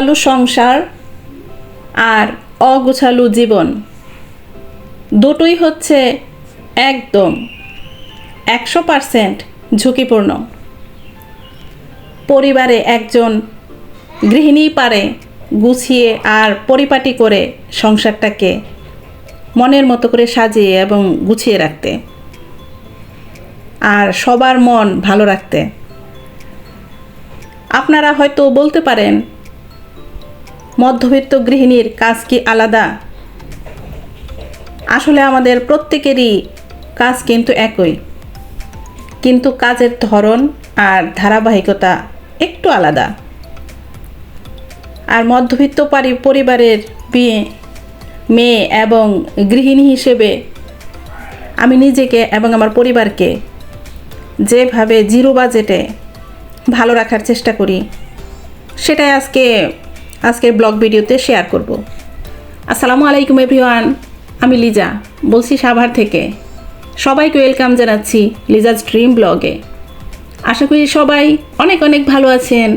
আলু সংসার আর অগোছালু জীবন। দুটোই হচ্ছে একদম একশো পারসেন্ট ঝুঁকিপূর্ণ। পরিবারে একজন গৃহিণী পারে গুছিয়ে আর পরিপাটি করে সংসারটাকে মনের মতো করে সাজিয়ে এবং গুছিয়ে রাখতে। আর সবার মন ভালো রাখতে। আপনারা হয়তো বলতে পারেন মধ্যবিত্ত গৃহিণীর কাজ কি আলাদা? আসলে আমাদের প্রত্যেকেরই কাজ কিন্তু একই। কিন্তু কাজের ধরন আর ধারাবাহিকতা একটু আলাদা। আর মধ্যবিত্ত পারি পরিবারের বিয়ে, মেয়ে এবং গৃহিণী হিসেবে আমি নিজেকে এবং আমার পরিবারকে যেভাবে জিরো বাজেটে ভালো রাখার চেষ্টা করি, সেটাই আজকে আজকের ব্লগ ভিডিওতে শেয়ার করব। আসসালামু আলাইকুম এভরিওয়ান আমি লিজা, বলছি সাভার থেকে। সবাইকে ওয়েলকাম জানাচ্ছি লিজাজ ড্রিম ব্লগে আশা করি সবাই অনেক অনেক ভালো আছেন।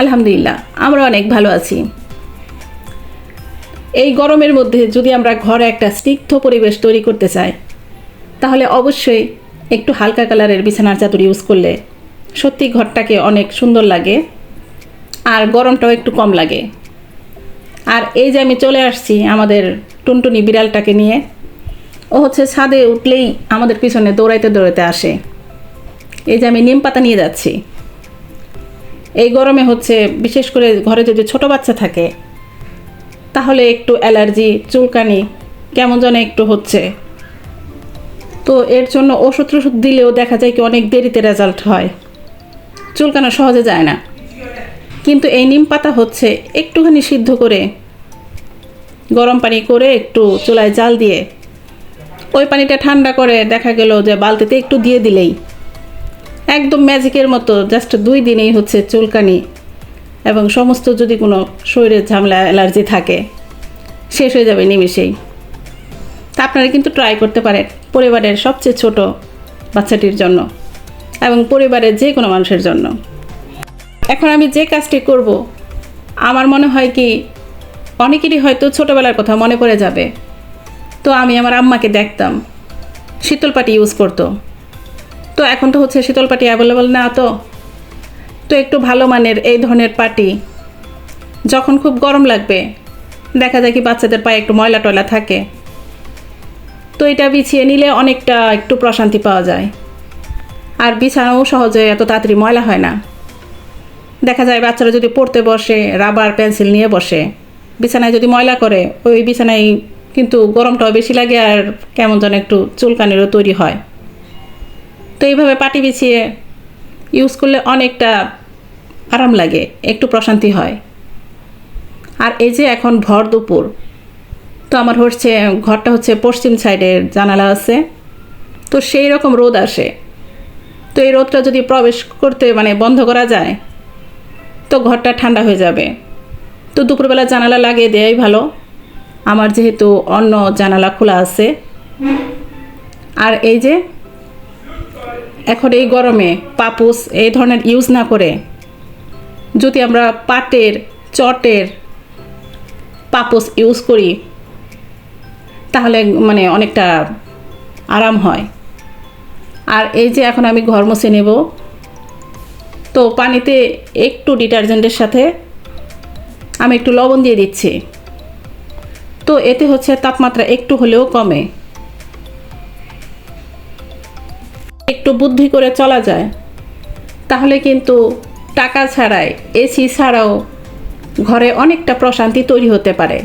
আলহামদুলিল্লাহ, আমরা অনেক ভালো আছি। এই গরমের মধ্যে যদি আমরা ঘরে একটা স্নিগ্ধ পরিবেশ তৈরি করতে চাই, তাহলে অবশ্যই একটু হালকা কালারের বিছানার চাদর ইউজ করলে সত্যি ঘরটাকে অনেক সুন্দর লাগে। আর গরমটাও একটু কম লাগে। আর এই যে আমি চলে আসছি আমাদের টুনটুনি বিড়ালটাকে নিয়ে, ও হচ্ছে ছাদে উঠলেই আমাদের পিছনে দৌড়াইতে দৌড়াইতে আসে। এই যে আমি নিম পাতা নিয়ে যাচ্ছি। এই গরমে হচ্ছে বিশেষ করে ঘরে যদি ছোট বাচ্চা থাকে, তাহলে একটু অ্যালার্জি, চুলকানি কেমন যেন একটু হচ্ছে। তো এর জন্য ওষুধ টষুধ দিলেও দেখা যায় কি অনেক দেরিতে রেজাল্ট হয়। চুলকানো সহজে যায় না। কিন্তু এই নিম পাতা হচ্ছে একটুখানি সিদ্ধ করে গরম পানি করে একটু চুলায় জাল দিয়ে ওই পানিটা ঠান্ডা করে দেখা গেল যে বালতিতে একটু দিয়ে দিলেই। একদম ম্যাজিকের মতো, জাস্ট দুই দিনেই হচ্ছে চুলকানি এবং সমস্ত যদি কোনো শরীরের ঝামেলা, অ্যালার্জি থাকে, শেষ হয়ে যাবে নিমেষেই। তা আপনারা কিন্তু ট্রাই করতে পারেন পরিবারের সবচেয়ে ছোট বাচ্চাটির জন্য এবং পরিবারের যে কোনো মানুষের জন্য। এখন আমি যে কাজটি করব, আমার মনে হয় কি অনেকেরই হয়তো ছোটোবেলার কথা মনে পড়ে যাবে। তো আমি আমার আম্মাকে দেখতাম শীতল পাটি ইউজ করতো। তো এখন তো হচ্ছে শীতল পাটি অ্যাভেলেবল না তো। তো একটু ভালো মানের এই ধরনের পাটি, যখন খুব গরম লাগবে, দেখা যায় কি বাচ্চাদের পায়ে একটু ময়লা টয়লা থাকে। তো এটা বিছিয়ে নিলে অনেকটা একটু প্রশান্তি পাওয়া যায়। আর বিছানাও সহজে এত তাড়াতাড়ি ময়লা হয় না। দেখা যায় বাচ্চারা যদি পড়তে বসে রাবার পেন্সিল নিয়ে বসে, বিছানায় যদি ময়লা করে, ওই বিছানায় কিন্তু গরমটাও বেশি লাগে আর কেমন যেন একটু চুলকানিরও তৈরি হয়। তো এইভাবে পাটি বিছিয়ে ইউজ করলে অনেকটা আরাম লাগে, একটু প্রশান্তি হয়। আর এই যে এখন ভর দুপুর, তো আমার হচ্ছে, ঘরটা হচ্ছে পশ্চিম সাইডের জানালা আছে, তো সেই রকম রোদ আসে। তো এই রোদটা যদি প্রবেশ করতে মানে বন্ধ করা যায় তো ঘরটা ঠান্ডা হয়ে যাবে। তো দুপুরবেলা জানালা লাগিয়ে দেওয়াই ভালো। আমার যেহেতু অন্য জানালা খোলা আছে। আর এই যে, এখন এই গরমে পাপুস এই ধরনের ইউজ না করে যদি আমরা পাটের, চটের পাপোস ইউজ করি, তাহলে মানে অনেকটা আরাম হয়। আর এই যে এখন আমি ঘর মুছে নেব। তো পানিতে একটু ডিটারজেন্টের সাথে আমি একটু লবণ দিয়ে দিচ্ছি। তো এতে হচ্ছে তাপমাত্রা একটু হলেও কমে। একটু বুদ্ধি করে চলা যায়। তাহলে কিন্তু টাকা ছাড়াই এসি ছাড়াও ঘরে অনেকটা প্রশান্তি তৈরি হতে পারে।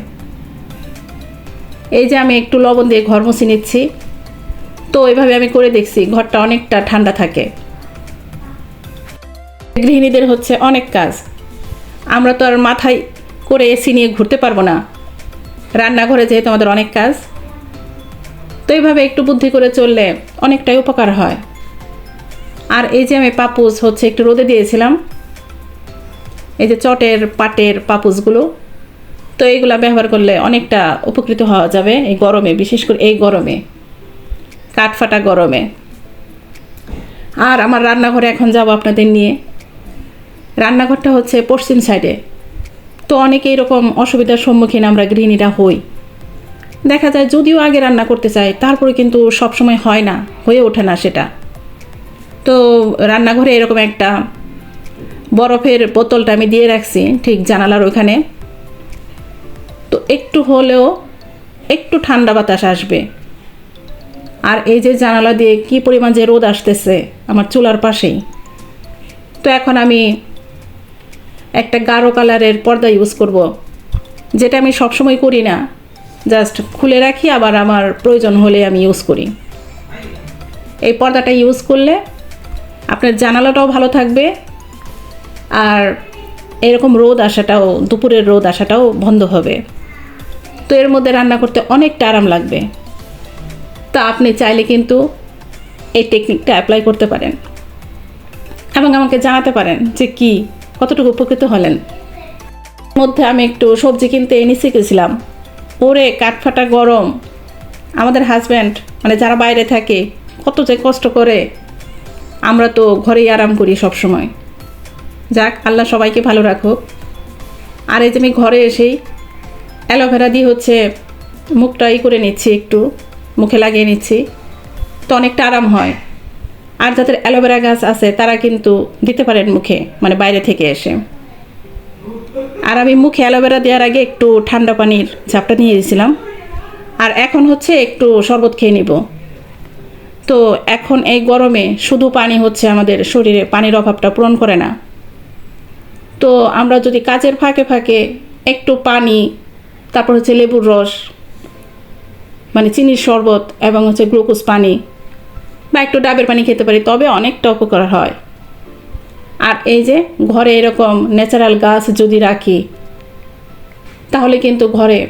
এই যে আমি একটু লবণ দিয়ে ঘর মুছে নিচ্ছি। তো এইভাবে আমি করে দেখছি ঘরটা অনেকটা ঠান্ডা থাকে। গৃহিণীদের হচ্ছে অনেক কাজ। আমরা তো আর মাথায় করে এসি নিয়ে ঘুরতে পারব না। রান্নাঘরে যেহেতু আমাদের অনেক কাজ, তো এইভাবে একটু বুদ্ধি করে চললে অনেকটাই উপকার হয়। আর এই যে আমি পাপুস হচ্ছে একটু রোদে দিয়েছিলাম, এই যে চটের, পাটের পাপুসগুলো, তো এইগুলো ব্যবহার করলে অনেকটা উপকৃত হওয়া যাবে এই গরমে, বিশেষ করে এই গরমে, কাঠফাটা গরমে। আর আমার রান্নাঘরে এখন যাব আপনাদের নিয়ে। রান্নাঘরটা হচ্ছে পশ্চিম সাইডে। তো অনেকে এরকম অসুবিধার সম্মুখীন আমরা গৃহিণীরা হই। দেখা যায় যদিও আগে রান্না করতে চাই তারপরে কিন্তু সবসময় হয় না, হয়ে ওঠে না সেটা। তো রান্নাঘরে এরকম একটা বরফের বোতলটা আমি দিয়ে রাখছি, ঠিক জানালার ওখানে। তো একটু হলেও একটু ঠান্ডা বাতাস আসবে। আর এই যে জানালা দিয়ে কি পরিমাণ যে রোদ আসতেছে আমার চুলার পাশেই। তো এখন আমি একটা গাঢ় কালারের পর্দা ইউজ করব, যেটা আমি সবসময় করি না। জাস্ট খুলে রাখি, আবার আমার প্রয়োজন হলে আমি ইউজ করি। এই পর্দাটা ইউজ করলে আপনার জানালাটাও ভালো থাকবে, আর এরকম রোদ আসাটাও, দুপুরের রোদ আসাটাও বন্ধ হবে। তো এর মধ্যে রান্না করতে অনেকটা আরাম লাগবে। তা আপনি চাইলে কিন্তু এই টেকনিকটা অ্যাপ্লাই করতে পারেন। এবং আমাকে জানাতে পারেন যে কি কতটুকু উপকৃত হলেন? মধ্যে আমি একটু সবজি কিনতে এনেছি গেছিলাম। ওরে, কাঠফাটা গরম। আমাদের হাজব্যান্ড মানে যারা বাইরে থাকে, কত যে কষ্ট করে। আমরা তো ঘরেই আরাম করি সব সময় যাক, আল্লাহ সবাইকে ভালো রাখুক। আর এই যে আমি ঘরে এসেই অ্যালোভেরা দিয়ে হচ্ছে মুখটা ই করে নিচ্ছি একটু, মুখে লাগিয়ে নিচ্ছি। তো অনেকটা আরাম হয়। আর যাদের অ্যালোভেরা গাছ আছে, তারা কিন্তু দিতে পারেন মুখে মানে বাইরে থেকে এসে। আর আমি মুখে অ্যালোভেরা দেওয়ার আগে একটু ঠান্ডা পানির ঝাপটা নিয়ে দিয়েছিলাম আর এখন হচ্ছে একটু শরবত খেয়ে নিব। তো এখন এই গরমে শুধু পানি হচ্ছে আমাদের শরীরে, পানির অভাবটা পূরণ করে না। তো আমরা যদি কাজের ফাঁকে ফাঁকে একটু পানি, তারপর হচ্ছে লেবুর রস মানে চিনির শরবত এবং হচ্ছে গ্লুকোজ পানি বা একটু ডাবের পানি খেতে পারি, তবে অনেকটা উপকার হয়। আর এই যে ঘরে এরকম ন্যাচারাল গাছ যদি রাখি, তাহলে কিন্তু ঘরে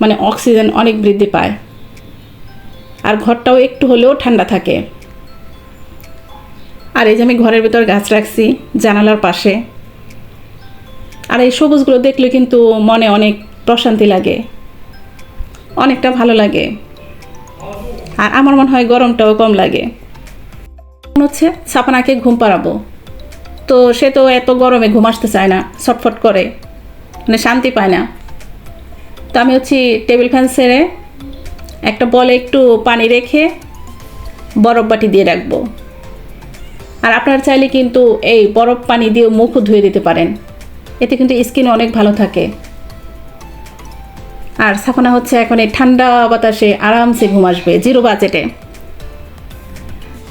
মানে অক্সিজেন অনেক বৃদ্ধি পায়। আর ঘরটাও একটু হলেও ঠান্ডা থাকে। আর এই যে আমি ঘরের ভিতর গাছ রাখছি জানালার পাশে। আর এই সবুজগুলো দেখলে কিন্তু মনে অনেক প্রশান্তি লাগে। অনেকটা ভালো লাগে। আর আমার মনে হয় গরমটাও কম লাগে। মনে হচ্ছে সাপানাকে ঘুম পাড়াবো। তো সে তো এত গরমে ঘুম আসতে চায় না, ছটফট করে। মানে শান্তি পায় না। তো আমি হচ্ছি টেবিল ফ্যান সেরে একটা বলে একটু পানি রেখে বরফ বাটি দিয়ে রাখব। আর আপনারা চাইলে কিন্তু এই বরফ পানি দিয়ে মুখও ধুয়ে দিতে পারেন। এতে কিন্তু স্কিন অনেক ভালো থাকে। আর সাফানা হচ্ছে এখন এই ঠান্ডা বাতাসে আরামসে ঘুম আসবে জিরো বাজেটে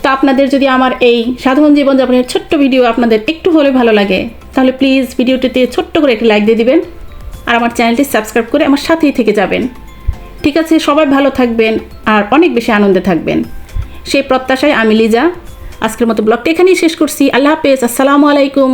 তো আপনাদের যদি আমার এই সাধারণ জীবনযাপনের ছোট্ট ভিডিও আপনাদের একটু হলে ভালো লাগে, তাহলে প্লিজ ভিডিওটিতে ছোট্ট করে একটি লাইক দিয়ে দিবেন আর আমার চ্যানেলটি সাবস্ক্রাইব করে আমার সাথেই থেকে যাবেন। ঠিক আছে, সবাই ভালো থাকবেন আর অনেক বেশি আনন্দে থাকবেন। সেই প্রত্যাশায় আমি লিজা। আজকের মতো ব্লগটা এখানেই শেষ করছি। আল্লাহ হাফেজ। আসসালামু আলাইকুম।